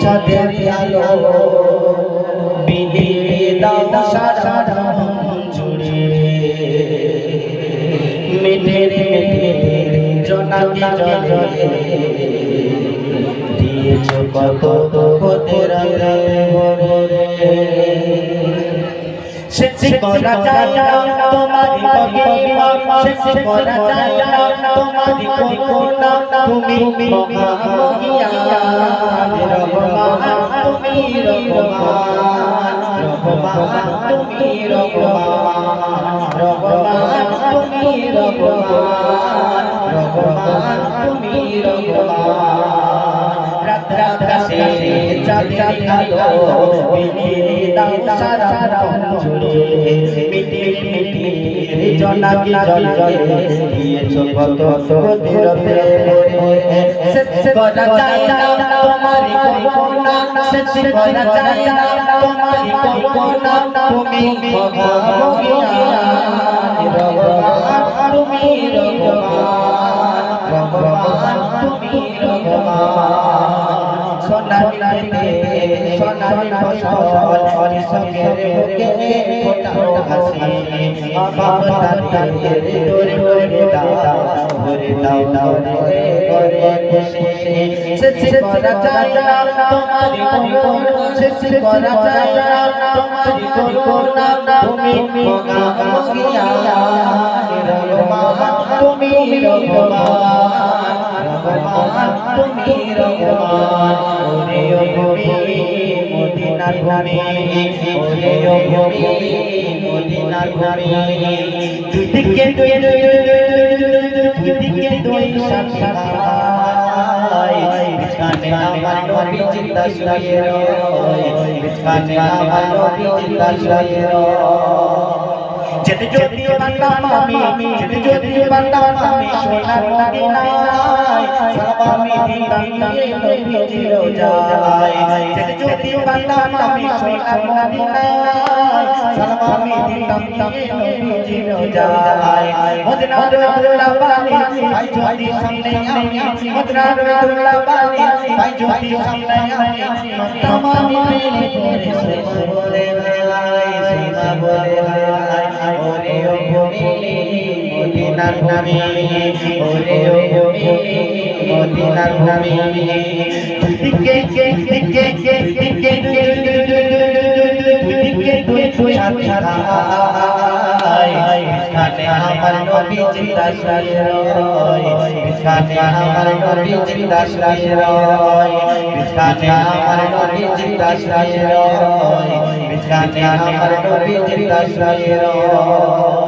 চাঁদের আলো বিলিয়ে দাও সারা জুড়ে মেটে মেটে জনাকি জলে দিয়েছ কত তোদের শেষ করা যায় না তোমারি মহিমা শেষ করা যায় না তোমারি করুণা তুমি মহামহিয়া রহমান তুমি রহমান রহমান তুমি রহমান রহমান তুমি রহমান রহমান তুমি রহমান রাত রাত শেষে চাঁদের আলো বিলিয়ে দাও সারা জুড়ে মিটি মিটি জনাকি জলে দিয়েছ কত তোদের প্রেমে শেষ করা যায় না তোমারি করুণা শেষ করা যায় না তোমারি করুণা তুমি ভগবান তুমি রহমান রহমান তুমি রহমান সোনারিতে সোনারি ফসল কৃষকের বুকে ফোটাও হাসি বাবা তাদের দরে দরে দাও দরে দাও দাও দরে করে খুশি শেষ করা যায় না তোমারি করুণা শেষ করা যায় না তোমারি করুণা তুমি মহামহিয়া রহমান তুমি রহমান রহমান তুমি রহমান ওরে ভূমি মদিনার ভূমি ওরে ও ভূমি মদিনার ভূমি। দুই দুই রয়। যেতে যদি বান্দাম আমি যেতে যদি বান্দাম আমি সোনার মদিনায় সব আমি দিলাম নিয়ে নবীজির যায়। যেতে যদি বান্দাম আমি সোনার মদিনায় সব আমি দিলাম নিয়ে নবীজির যায়। মদিনার রসুল্লাহ বাণী ভাই যদি সামনে আমি, মদিনার রসুল্লাহ বাণী ভাই যদি সামনে আমি তামাম মেলে পরে সে বলে লাই সোনা বলে লাই মদিনার ভূমি ওরে ও ভূমি মদিনার ভূমি কে কে কে কে কে কে কে আমার নবী চিন্তা সারি রয় বিস্কানে আমার নবী চিন্তা সারি রয় বিস্কানে আমার নবী চিন্তা সারি রয় বিস্কানে আমার নবী চিন্তা সারি রয়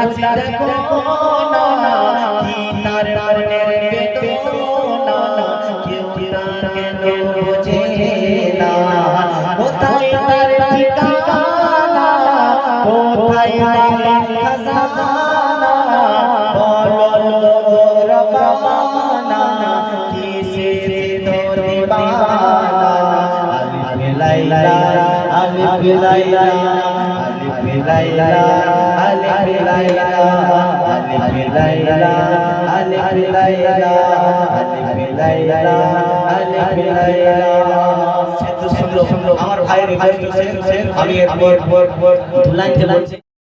মুতাফির কোনা তিনার মনের বেদনা, কেউ না বোঝে না। কোথায় তার ঠিকানা, কোথায় তার খাজানা, বলো রবানা কিসে তোর দিবানা? আলিফ লাইলা আলিফ লাইলা আলিফ লাইলা alif laila alif laila alif laila alif laila alif laila আমার ভাইয়ের আমি এরপর ধুলাইতে বলছি